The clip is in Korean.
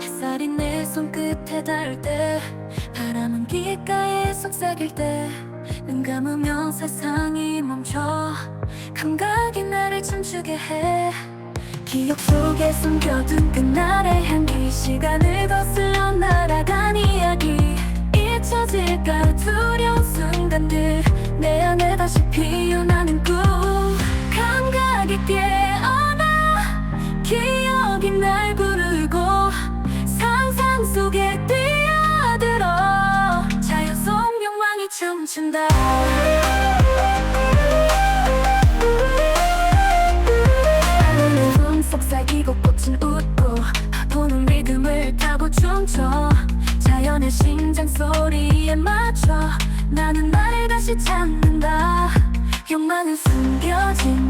햇살이 내 손끝에 닿을 때 바람은 귓가에 속삭일 때 눈 감으면 세상이 멈춰 감각이 나를 춤추게 해. 기억 속에 숨겨둔 그날의 향기 시간을 거슬러 날아간 이야기. 잊혀질까 두려운 순간들 내 안에 다시 피 춤춘다. 하늘은 꿈 속삭이고 꽃은 웃고 파도는 리듬을 타고 춤춰. 자연의 심장 소리에 맞춰. 나는 나를 다시 찾는다. 욕망은 숨겨진